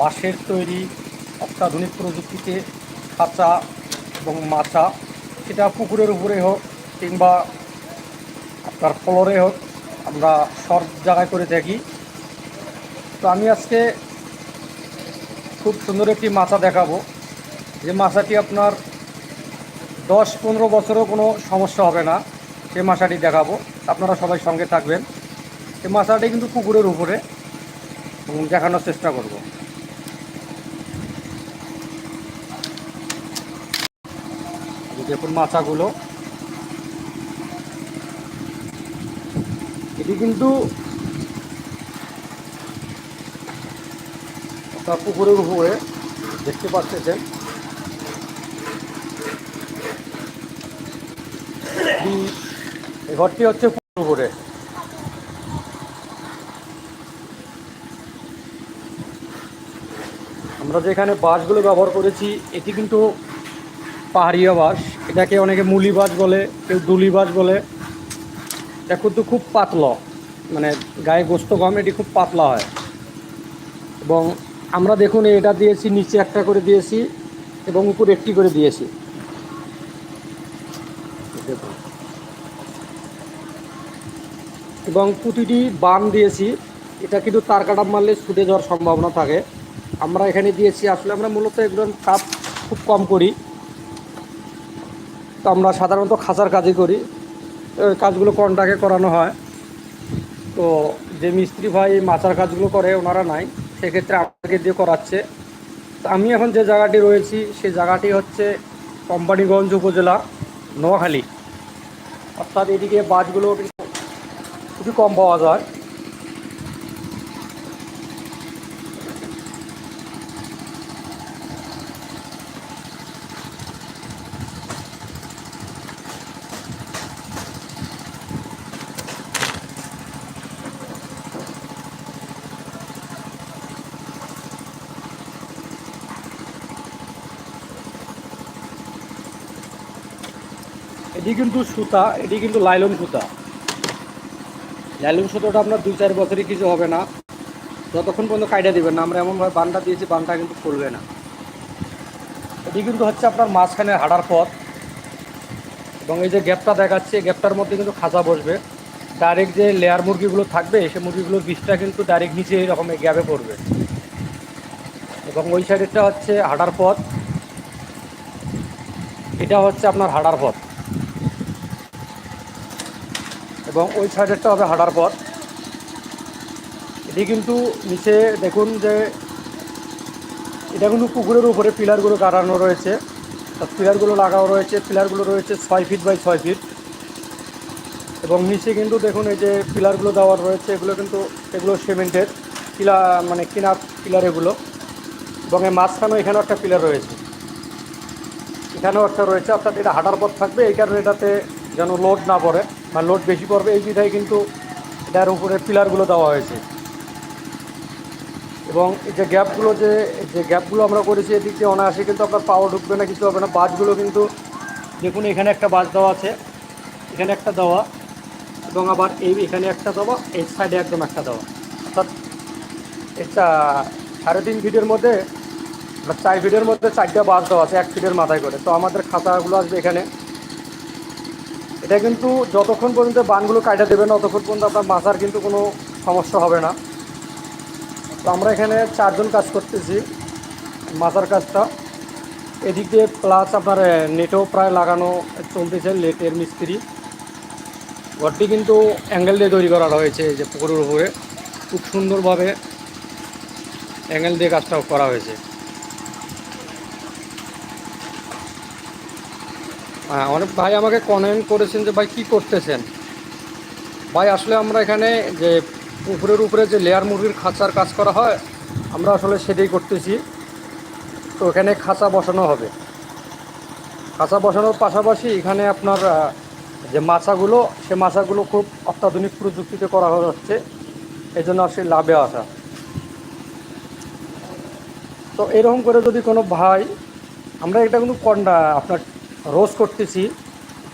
বাঁশের তৈরি অত্যাধুনিক প্রযুক্তিতে খাঁচা এবং মাচা, সেটা পুকুরের উপরে হোক কিংবা আপনার ফ্লোরে হোক, আমরা সব জায়গায় করে থাকি তো আমি আজকে খুব সুন্দর একটি মাচা দেখাবো। যে মাছাটি আপনার দশ পনেরো বছরও কোনো সমস্যা হবে না, সে মাছাটি দেখাবো। আপনারা সবাই সঙ্গে থাকবেন। এই মাছাটি কিন্তু পুকুরের উপরে দেখানোর চেষ্টা করব। দেখুন মাছাগুলো। এটি কিন্তু আপনার পুকুরের উপরে দেখতে পাচ্ছেন। ঘরটি হচ্ছে পুকুর উপরে। আমরা যেখানে বাঁশগুলো ব্যবহার করেছি, এটি কিন্তু পাহাড়িয়া বাঁশ এটাকে অনেকে মুলি বাঁশ বলে, কেউ দুলি বাঁশ বলে। এটা কিন্তু খুব পাতলা। মানে গায়ে গোস্ত কম এটি খুব পাতলা হয়। এবং আমরা দেখুন, এটা দিয়েছি, নিচে একটা করে দিয়েছি এবং উপরে একটি করে দিয়েছি। এবং প্রতিটি বান দিয়েছি। এটা কিন্তু তার কাটা মারলে ছুটে যাওয়ার সম্ভাবনা থাকে। আমরা এখানে দিয়েছি, আসলে আমরা মূলত একদম কাপ খুব কম করি। তো আমরা সাধারণত খাঁচার কাজই করি। কাজগুলো কন্টাকে করানো হয়। তো যে মিস্ত্রি ভাই মাচার কাজগুলো করে, ওনারা নাই। সেক্ষেত্রে আমাকে দিয়ে করাচ্ছে। তো আমি এখন যে জায়গাটি রয়েছি সেই জায়গাটি হচ্ছে কোম্পানিগঞ্জ উপজেলা, নোয়াখালী। অর্থাৎ এদিকে বাসগুলো খুবই কম পাওয়া যায়। এটি কিন্তু সুতা, এটি কিন্তু লাইলন সুতা। লাইলন সুতোটা আপনার দুই চার বছরই কিছু হবে না। যতক্ষণ পর্যন্ত কাইটা দিবেন না, আমরা এমনভাবে বানটা দিয়েছি, বানটা কিন্তু খুলবে না। এটি কিন্তু হচ্ছে আপনার মাঝখানে হাঁটার পথ। এবং এই যে গ্যাপটা দেখাচ্ছে গ্যাপটার মধ্যে কিন্তু খাঁচা বসবে। ডাইরেক্ট যে লেয়ার মুরগিগুলো থাকবে, সে মুরগিগুলোর বিষটা কিন্তু ডাইরেক্ট নিচে এরকম গ্যাপে পড়বে। এবং ওই সাইডেরটা হচ্ছে হাঁটার পথ। এটা হচ্ছে আপনার হাঁটার পথ। এবং ওই সাইডেরটা হবে হাঁটার পথ। এটি কিন্তু নিচে দেখুন যে এটা কিন্তু পুকুরের উপরে পিলারগুলো কাটানো রয়েছে। আর পিলারগুলো লাগানো রয়েছে, পিলারগুলো রয়েছে ছয় ফিট বাই ছয় ফিট এবং নিচে কিন্তু দেখুন এই যে পিলারগুলো দেওয়ার রয়েছে, এগুলো কিন্তু এগুলো সিমেন্টের পিলা মানে কিনার পিলার এগুলো। এবং এই মাঝখানেও এখানেও একটা পিলার রয়েছে। এখানেও একটা রয়েছে। অর্থাৎ এটা হাঁটার পথ থাকবে, এই কারণে এটাতে যেন লোড না পড়ে। বা লোড বেশি পড়বে এই বিধায় কিন্তু এটার উপরে পিলারগুলো দেওয়া হয়েছে। এবং এই যে গ্যাপগুলো যে যে গ্যাপগুলো আমরা করেছি এদিক দিয়ে অনায়াসে কিন্তু আপনার পাওয়া ঢুকবে না, কিছু হবে না। বাসগুলো কিন্তু দেখুন এখানে একটা বাস দেওয়া আছে, এখানে একটা দেওয়া এবং আবার এই এখানে একটা দেওয়া, এই সাইডে একদম একটা দেওয়া। অর্থাৎ এটা সাড়ে তিন ফিটের মধ্যে চার ফিটের মধ্যে চারটা বাস দেওয়া আছে, এক ফিটের মাথায় করে। তো আমাদের খাতাগুলো আসবে এখানে। এটা কিন্তু যতক্ষণ পর্যন্ত বানগুলো কাটা দেবে না ততক্ষণ পর্যন্ত আপনার মাথার কিন্তু কোনো সমস্যা হবে না। তো আমরা এখানে চারজন কাজ করতেছি মাথার কাজটা। এদিক দিয়ে প্লাস আপনার নেটও প্রায় লাগানো চলতেছে লেটের মিস্ত্রি। ঘরটি কিন্তু অ্যাঙ্গেল দিয়ে তৈরি করা হয়েছে, এই যে পুকুরের উপরে। খুব সুন্দরভাবে অ্যাঙ্গেল দিয়ে কাজটা করা হয়েছে। অনেক ভাই আমাকে কমেন্ট করেছেন যে, ভাই, কী করতেছেন? ভাই, আসলে আমরা এখানে যে পুকুরের উপরে যে লেয়ার মুরগির খাঁচার কাজ করা হয়, আমরা আসলে সেটাই করতেছি। তো এখানে খাঁচা বসানো হবে। খাঁচা বসানোর পাশাপাশি এখানে আপনার যে মাছাগুলো, সে মাছাগুলো খুব অত্যাধুনিক প্রযুক্তিতে করা হচ্ছে এই জন্য আসলে লাভে আসা। তো এরকম করে যদি কোনো ভাই, আমরা এটা কিন্তু কন্ডা, আপনার রোজ করতেছি,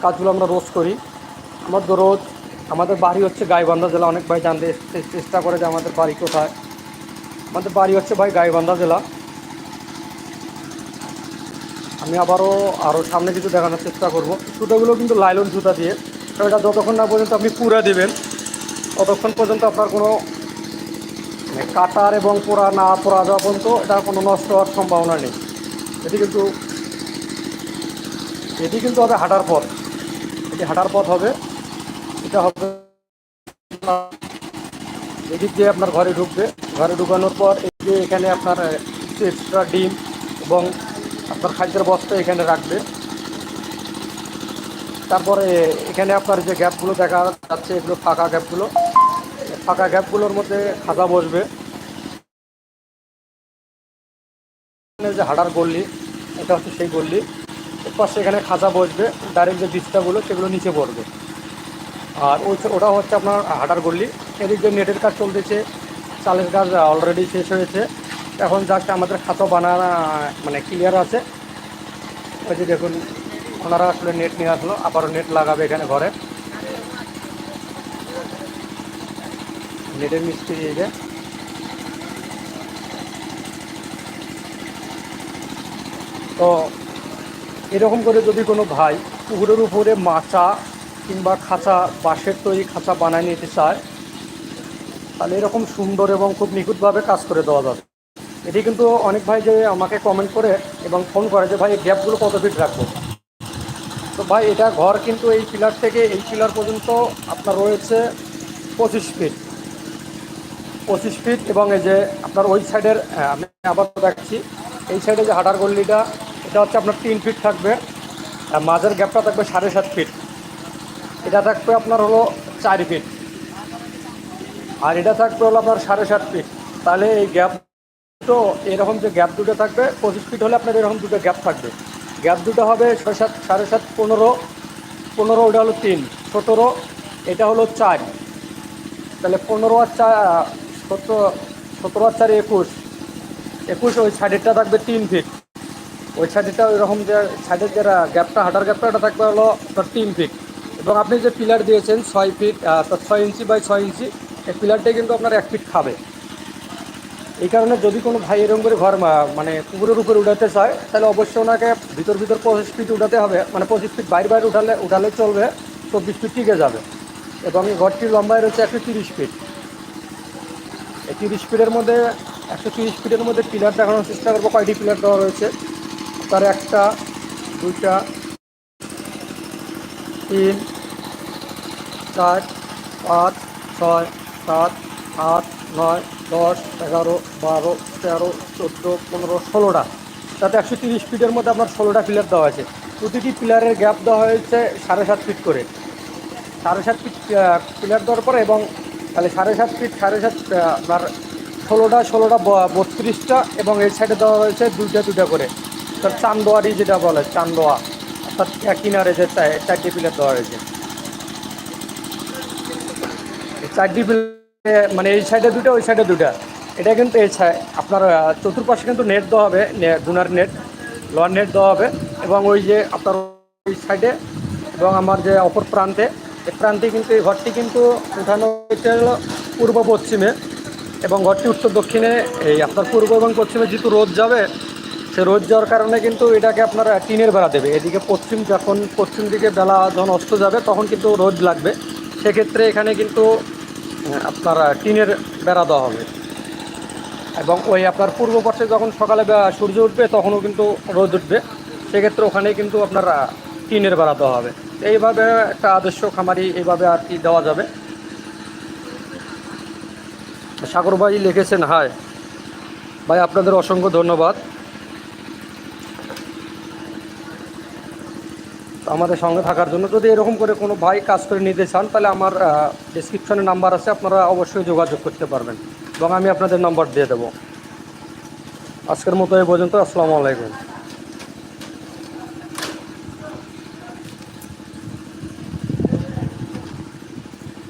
কাজগুলো আমরা রোজ করি। আমার তো রোজ আমাদের বাড়ি হচ্ছে গাইবান্ধা জেলা, অনেক ভাই জানতে চেষ্টা করে যে আমাদের বাড়ি কোথায়। আমাদের বাড়ি হচ্ছে ভাই গাইবান্ধা জেলা। আমি আবারও আরও সামনে কিছু দেখানোর চেষ্টা করব। জুতাগুলো কিন্তু লাইলন জুতা দিয়ে তো এটা যতক্ষণ না পর্যন্ত আপনি পুরা দেবেন, ততক্ষণ পর্যন্ত আপনার কোনো মানে কাটার এবং পোড়া না পোড়া যাওয়া পর্যন্ত এটা কোনো নষ্ট হওয়ার সম্ভাবনা নেই। এটি কিন্তু এটি কিন্তু হবে হাঁটার পথ। এটি হাঁটার পথ হবে। এটা হবে এদিক দিয়ে আপনার ঘরে ঢুকবে। ঘরে ঢুকানোর পর যে এখানে আপনার এক্সট্রা ডিম এবং আপনার খাদ্যের বস্তা এখানে রাখবে। তারপরে এখানে আপনার যে গ্যাপগুলো দেখা যাচ্ছে, এগুলো ফাঁকা গ্যাপগুলো। ফাঁকা গ্যাপগুলোর মধ্যে খাঁচা বসবে। যে হাড়ার গল্লি, এটা হচ্ছে সেই গল্লি। এরপর এখানে খাঁচা বসবে ডাইরেক্ট যে বীজটাগুলো সেগুলো নিচে পড়বে। আর ওই ওটা হচ্ছে আপনার হাটার গল্লি এদিক যে নেটের কাজ চলতেছে, চালের কাজ অলরেডি শেষ হয়েছে। এখন জাস্ট আমাদের খাতা বানানো মানে ক্লিয়ার আছে। ওই যে দেখুন, ওনারা আসলে নেট নিয়ে আসলো, আবারও নেট লাগাবে এখানে ঘরে। নেটের মিস্ত্রি এই যে। তো এরকম করে যদি কোনো ভাই পুকুরের উপরে মাচা কিংবা খাঁচা, বাঁশের তৈরি খাঁচা বানায় নিতে চায়, তাহলে এরকম সুন্দর এবং খুব নিখুঁতভাবে কাজ করে দেওয়া যাবে। এটি কিন্তু অনেক ভাই যে আমাকে কমেন্ট করে এবং ফোন করে যে, ভাই, এই গ্যাপগুলো কত ফিট রাখব? তো ভাই, এটা ঘর কিন্তু এই পিলার থেকে এই পিলার পর্যন্ত আপনার রয়েছে পঁচিশ ফিট পঁচিশ ফিট এবং এই যে আপনার ওই সাইডের আমি আবার দেখাচ্ছি। এই সাইডে যে হাঁটার গল্লিটা এটা হচ্ছে আপনার তিন ফিট থাকবে, আর মাঝের গ্যাপটা থাকবে সাড়ে সাত ফিট এটা থাকবে আপনার হলো চার ফিট আর এটা থাকবে হলো আপনার সাড়ে সাত ফিট তাহলে এই গ্যাপ তো এরকম যে গ্যাপ দুটো থাকবে, পঁচিশ ফিট হলে আপনার এরকম দুটো গ্যাপ থাকবে। গ্যাপ দুটো হবে ছয় সাত, সাড়ে সাত, পনেরো পনেরো ওটা হলো তিন, সতেরো, এটা হলো চার। তাহলে পনেরো আর চার, সতেরো সতেরো আর চার একুশ। একুশ ওই সাইডেরটা থাকবে তিন ফিট ওই সাইডেরটা ওইরকম যে সাইডের যে গ্যাপটা, হাঁটার গ্যাপটা, ওটা থাকবে হলো তোর তিন ফিট এবং আপনি যে পিলার দিয়েছেন, ছয় ফিট ছয় ইঞ্চি বাই ছয় ইঞ্চি, এই পিলারটাই কিন্তু আপনার এক ফিট খাবে। এই কারণে যদি কোনো ভাই এরকম করে ঘর মানে পুকুরের উপরে উঠাতে চায়, তাহলে অবশ্যই ওনাকে ভিতর ভিতর পঁচিশ ফিট উঠাতে হবে। মানে পঁচিশ ফিট বাইরে বাইরে উঠালে উঠালে চলবে, চব্বিশ ফিট টিকে যাবে। এবং এই ঘরটির লম্বায় রয়েছে একশো তিরিশ ফিট এই তিরিশ ফিটের মধ্যে, একশো তিরিশ ফিটের মধ্যে পিলার দেখানোর চেষ্টা করব, কয়টি পিলার দেওয়া রয়েছে। তার একটা, দুইটা, তিন, চার, পাঁচ, ছয়, সাত, আট, নয়, দশ, এগারো, বারো, তেরো, চোদ্দ, পনেরো, ষোলোটা। তাতে একশো তিরিশ ফিটের মধ্যে আপনার ষোলোটা পিলার দেওয়া আছে প্রতিটি পিলারের গ্যাপ দেওয়া হয়েছে সাড়ে সাত ফিট করে। সাড়ে সাত ফিট পিলার দেওয়ার পরে এবং তাহলে সাড়ে সাত ফিট, সাড়ে সাত আপনার ষোলোটা ষোলোটা বত্রিশটা এবং এই সাইডে দেওয়া হয়েছে দুইটা দুইটা করে। তার চান্দোয়ারি যেটা বলে, চান্দোয়া অর্থাৎ কিনারে যে চারটি পিলার দেওয়া এই চারটি পিলার মানে এই সাইডে দুটো, ওই সাইডে দুটা। এটা কিন্তু এই আপনার চতুর্পাশে কিন্তু নেট দেওয়া হবে গুনার নেট লোয়ার নেট দেওয়া হবে এবং ওই যে আপনার ওই সাইডে এবং আমার যে অপর প্রান্তে, এই প্রান্তে কিন্তু এই ঘরটি কিন্তু উঠানো পূর্ব পশ্চিমে এবং ঘরটি উত্তর দক্ষিণে এই আপনার পূর্ব এবং পশ্চিমে যেহেতু রোদ যাবে সে রোদ যাওয়ার কারণে কিন্তু এটাকে আপনারা টিনের বেড়া দেবে। এদিকে পশ্চিম যখন পশ্চিম দিকে বেলা যখন অস্ত যাবে, তখন কিন্তু রোদ লাগবে। সেক্ষেত্রে এখানে কিন্তু আপনার টিনের বেড়া দেওয়া হবে। এবং ওই আপনার পূর্ব পাশে যখন সকালে সূর্য উঠবে, তখনও কিন্তু রোদ উঠবে। সেক্ষেত্রে ওখানে কিন্তু আপনার টিনের বেড়া দেওয়া হবে। এইভাবে একটা আদর্শ খামারি এইভাবে আর কি দেওয়া যাবে। সাগর ভাই লিখেছেন হাই ভাই, আপনাদের অসংখ্য ধন্যবাদ। আমাদের সঙ্গে থাকার জন্য। যদি এরকম করে কোনো ভাই কাজ করে নিতে চান, তাহলে আমার ডিসক্রিপশনে নাম্বার আছে, আপনারা অবশ্যই যোগাযোগ করতে পারবেন। এবং আমি আপনাদের নাম্বার দিয়ে দেবো। আজকের মতো এ পর্যন্ত, আসসালামু আলাইকুম।